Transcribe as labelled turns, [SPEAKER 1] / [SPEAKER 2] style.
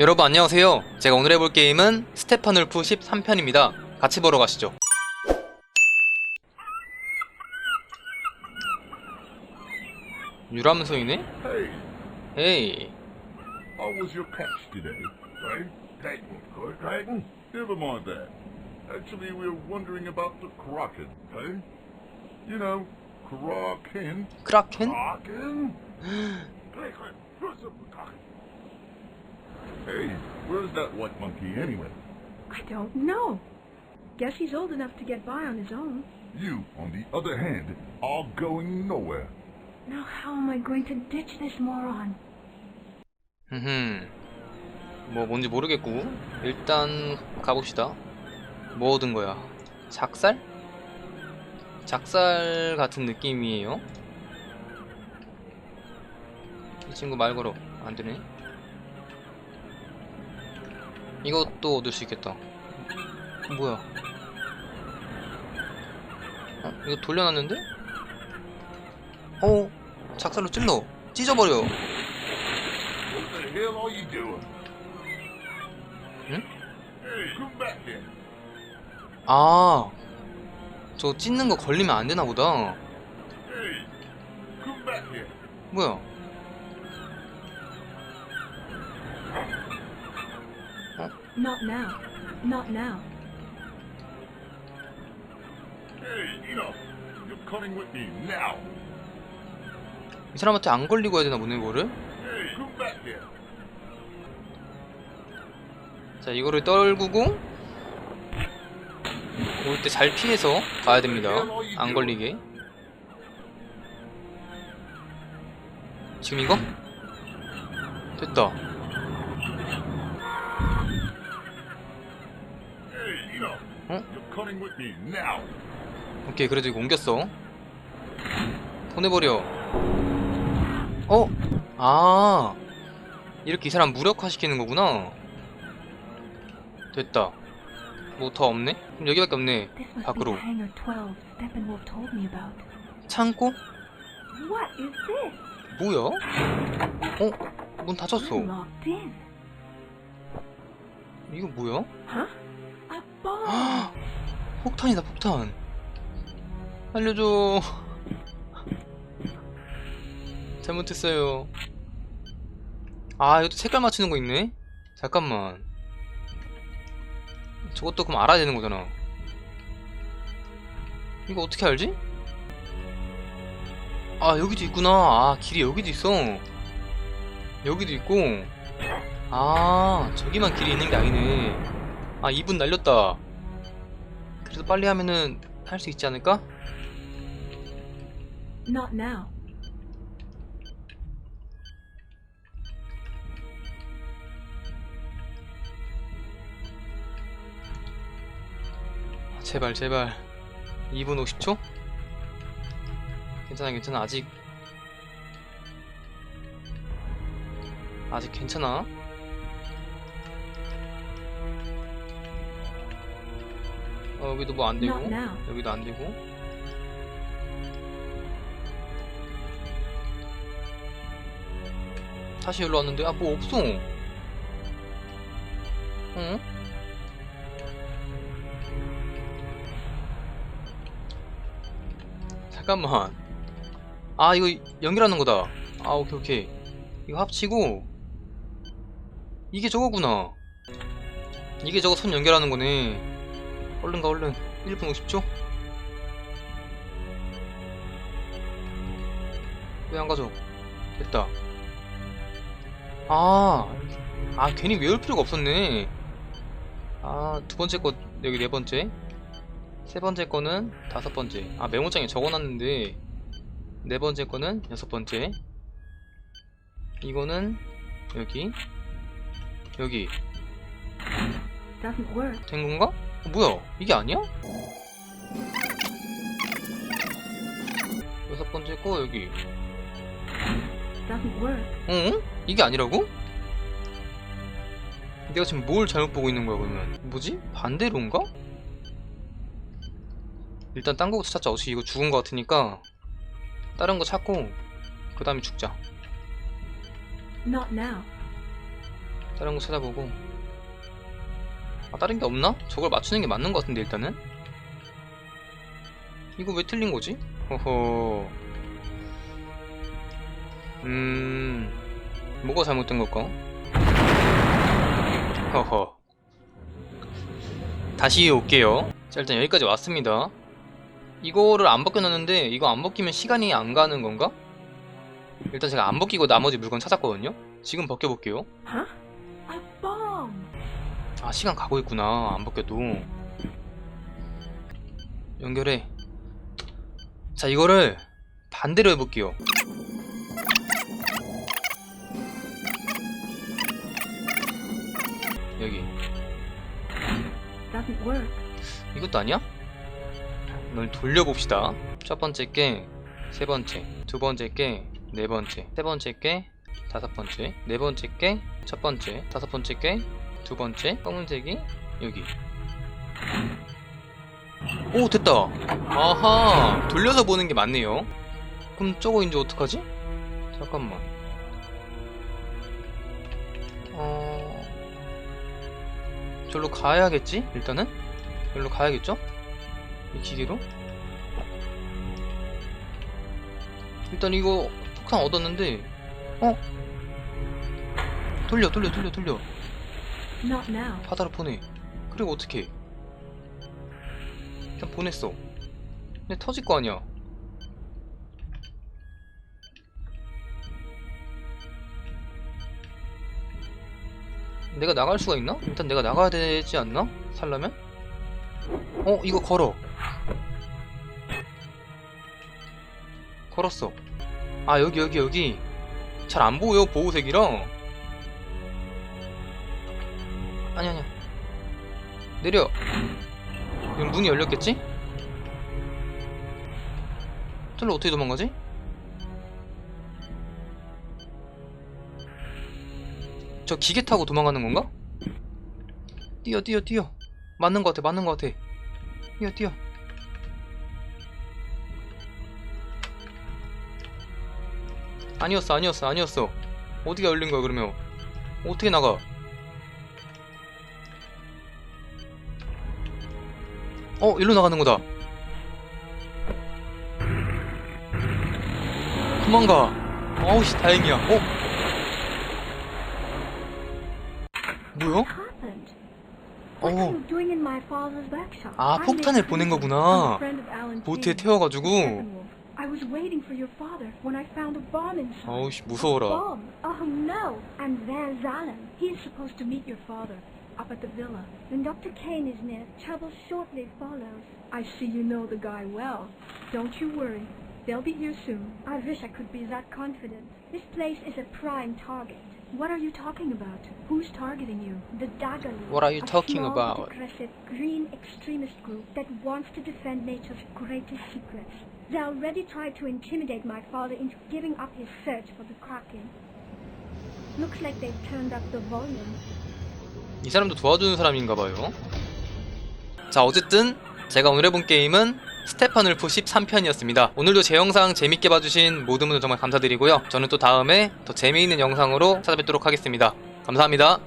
[SPEAKER 1] 여러분 안녕하세요. 제가 오늘 해볼 게임은 스테판 울프 13편입니다. 같이 보러 가시죠. 유람선이네?
[SPEAKER 2] Hey,
[SPEAKER 1] 에이,
[SPEAKER 2] how was your catch today? Right? Titan, good, Titan? Never mind that. Actually, we're wondering about the Kraken, hey? You know, Kraken.
[SPEAKER 1] 크라켄?
[SPEAKER 2] Kraken? Kraken, Kraken? Hey, where's that white monkey anyway?
[SPEAKER 3] I don't know. Guess he's old enough to get by on his own.
[SPEAKER 2] You, on the other hand, are going nowhere.
[SPEAKER 3] Now how am I going to ditch this moron?
[SPEAKER 1] 흠흠. 뭐 뭔지 모르겠고 일단 가봅시다. 뭐 얻은 거야? 작살? 작살 같은 느낌이에요. 이 친구 말 걸어 안 되네. 이것도 얻을 수 있겠다. 뭐야? 어? 이거 돌려놨는데? 어? 작살로 찔러 찢어버려. Hmm?
[SPEAKER 2] Here.
[SPEAKER 1] 아, 저 찢는 거 걸리면 안 되나 보다. 뭐야?
[SPEAKER 3] Not now. Not now.
[SPEAKER 2] Hey, enough. You're coming with me now.
[SPEAKER 1] 이 사람한테 안 걸리고 해야 되나 보네, 이거를?
[SPEAKER 2] Hey, come back here.
[SPEAKER 1] 자, 이거를 떨구고 올 때 잘 피해서 가야 됩니다. 안 걸리게. 지금 이거? 됐다. 오케이, 그래도 이거 옮겼어. 보내버려. 어? 아. 이렇게 이 사람 무력화 시키는 거구나. 됐다. 뭐 더 없네? 그럼 여기밖에 없네. 밖으로.
[SPEAKER 3] be Hangar 12 Steppenwolf told me about.
[SPEAKER 1] 창고?
[SPEAKER 3] What is this?
[SPEAKER 1] 뭐야? 어? 문 닫혔어.
[SPEAKER 3] I'm locked in.
[SPEAKER 1] 이거 뭐야? 폭탄이다, 폭탄. 알려줘. 잘못했어요. 아, 이것도 색깔 맞추는 거 있네? 잠깐만. 저것도 그럼 알아야 되는 거잖아. 이거 어떻게 알지? 아, 여기도 있구나. 아, 길이 여기도 있어. 여기도 있고. 아, 저기만 길이 있는 게 아니네. 아, 2분 날렸다. 그래도 빨리 하면은 할 수 있지 않을까?
[SPEAKER 3] Not now.
[SPEAKER 1] 아, 제발 제발 2분 50초? 괜찮아 괜찮아 아직 아직 괜찮아 어 여기도 뭐 안 되고
[SPEAKER 3] Not now.
[SPEAKER 1] 여기도 안 되고 다시 여기로 왔는데 아 뭐 없어 응? 잠깐만. 아, 이거 연결하는 거다. 아, 오케이, 오케이. 이거 합치고, 이게 저거구나. 이게 저거 선 연결하는 거네. 얼른 가, 얼른. 1분 50초? 왜 안 가져? 됐다. 아, 아, 괜히 외울 필요가 없었네. 아, 두 번째 거, 여기 네 번째. 세 번째 거는 다섯 번째. 아, 메모장에 적어놨는데, 네 번째 거는 여섯 번째. 이거는 여기, 여기. 된 건가? 어, 뭐야? 이게 아니야? 여섯 번째 거 여기.
[SPEAKER 3] Work.
[SPEAKER 1] 어? 이게 아니라고? 내가 지금 뭘 잘못 보고 있는 거야 그러면? 뭐지? 반대로인가? 일단 딴 거부터 찾자. 어차피 이거 죽은 거 같으니까 다른 거 찾고 그 다음에 죽자.
[SPEAKER 3] Not now.
[SPEAKER 1] 다른 거 찾아보고 아 다른 게 없나? 저걸 맞추는 게 맞는 것 같은데 일단은 이거 왜 틀린 거지? 허허 음 뭐가 잘못된 걸까? 허허 다시 올게요 자 일단 여기까지 왔습니다 이거를 안 벗겨놨는데 이거 안 벗기면 시간이 안 가는 건가? 일단 제가 안 벗기고 나머지 물건 찾았거든요 지금 벗겨볼게요
[SPEAKER 3] bomb!
[SPEAKER 1] 아 시간 가고 있구나 안 벗겨도. 연결해. 자 이거를 반대로 해볼게요. 여기. 이것도 아니야? 널 돌려봅시다. 첫 번째 게 세 번째 두 번째 게 네 번째 세 번째 게 다섯 번째 네 번째 게 첫 번째 다섯 번째 게 두 번째 검은색이 여기 오 됐다 아하 돌려서 보는 게 맞네요 그럼 저거 이제 어떡하지? 잠깐만 어... 절로 가야겠지? 일단은? 여기로 가야겠죠? 이 기계로? 일단 이거 폭탄 얻었는데 어? 돌려 돌려 돌려 돌려. 바다로 보내. 그리고 어떻게 그냥 보냈어. 근데 터질 거 아니야. 내가 나갈 수가 있나? 일단 내가 나가야 되지 않나? 살려면? 어 이거 걸어. 걸었어. 아 여기 여기 여기. 잘 안 보여 보호색이라 아니 아니야 내려. 여기 문이 열렸겠지? 저로 어떻게 도망가지? 저 기계 타고 도망가는 건가? 뛰어 뛰어 뛰어. 맞는 것 같아 맞는 것 같아. 뛰어 뛰어. 아니었어 아니었어 아니었어. 어디가 열린 거야 그러면? 어떻게 나가 어 일로 나가는 거다 도망가 어우씨 다행이야 어 뭐야? 어? 아, 폭탄을 보낸. 거구나. 보트에. 태워가지고
[SPEAKER 3] Steppenwolf. I was waiting for your father when I found a bomb inside.
[SPEAKER 1] 어우씨
[SPEAKER 3] A
[SPEAKER 1] 무서워라
[SPEAKER 3] bomb? Oh no! And there's Alan. He's supposed to meet your father up at the villa. When Dr. Kane is near, trouble shortly follows. I see you know the guy well. Don't you worry. They'll be here soon. I wish I could be that confident. This place is a prime target. What are you talking about? Who's targeting you? The Dagger
[SPEAKER 1] What are you talking
[SPEAKER 3] small
[SPEAKER 1] about?
[SPEAKER 3] but aggressive green extremist group that wants to defend nature's greatest secrets. They already tried to intimidate my father into giving up his search for the Kraken. Looks like they've turned up the volume.
[SPEAKER 1] 이 사람도 도와주는 사람인가봐요. 자 어쨌든 제가 오늘 해본 게임은 스테판 울프 13편이었습니다. 오늘도 제 영상 재밌게 봐주신 모든 분들 정말 감사드리고요. 저는 또 다음에 더 재미있는 영상으로 찾아뵙도록 하겠습니다. 감사합니다